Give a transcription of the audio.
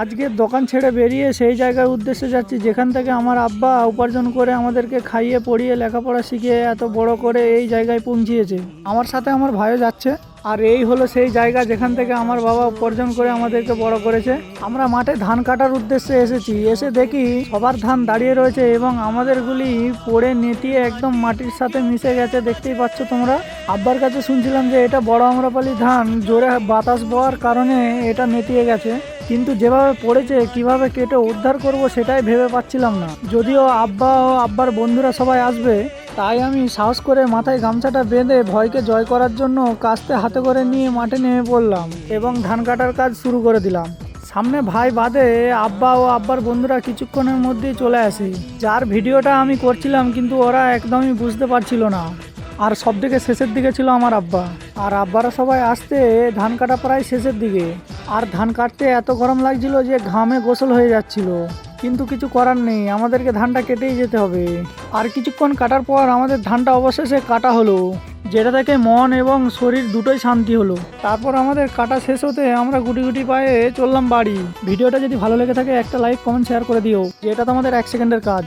আজকে দোকান ছেড়ে বেরিয়ে সেই জায়গার উদ্দেশ্যে যাচ্ছি। যেখান থেকে আমার আব্বা উপার্জন করে আমাদেরকে খাইয়ে, পড়িয়ে, লেখাপড়া শিখিয়ে এত বড় করে এই জায়গায় পৌঁছিয়েছে। আমার সাথে আমার ভাইও যাচ্ছে। আর এই হলো সেই জায়গা যেখান থেকে আমার বাবা উপার্জন করে আমাদেরকে বড় করেছে। আমরা মাঠে ধান কাটার উদ্দেশ্যে এসেছি। এসে দেখি সবার ধান দাঁড়িয়ে রয়েছে এবং আমাদেরগুলি পড়ে নেতিয়ে একদম মাটির সাথে মিশে গেছে। দেখতেই পাচ্ছ তোমরা? আব্বার কাছে শুনছিলাম যে এটা বড় আমরাপালি ধান। জোরে বাতাস বওয়ার কারণে এটা নেতিয়ে গেছে। কিন্তু যেভাবে পড়েছে, কীভাবে কেটে উদ্ধার করব সেটাই ভেবে পাচ্ছিলাম না। যদিও আব্বা ও আব্বার বন্ধুরা সবাই আসবে, তাই আমি সাহস করে মাথায় গামছাটা বেঁধে ভয়কে জয় করার জন্য কাস্তে হাতে করে নিয়ে মাঠে নেমে পড়লাম এবং ধান কাটার কাজ শুরু করে দিলাম। সামনে ভাই বাদে আব্বা ও আব্বার বন্ধুরা কিছুক্ষণের মধ্যেই চলে আসে। যার ভিডিওটা আমি করছিলাম কিন্তু ওরা একদমই বুঝতে পারছিল না। আর সব থেকে শেষের দিকে ছিল আমার আব্বা। আর আব্বারা সবাই আসতে ধান কাটা প্রায় শেষের দিকে। আর ধান কাটতে এত গরম লাগছিল যে ঘামে গোসল হয়ে যাচ্ছিল। কিন্তু কিছু করার নেই, আমাদেরকে ধানটা কেটেই যেতে হবে। আর কিছুক্ষণ কাটার পর আমাদের ধানটা অবশেষে কাটা হলো, যেটা থেকে মন এবং শরীর দুটোই শান্তি হলো। তারপর আমাদের কাটা শেষ হতে আমরা গুটি গুটি পায়ে চললাম বাড়ি। ভিডিওটা যদি ভালো লেগে থাকে, একটা লাইক, কমেন্ট, শেয়ার করে দিও, যেটা তো আমাদের এক সেকেন্ডের কাজ।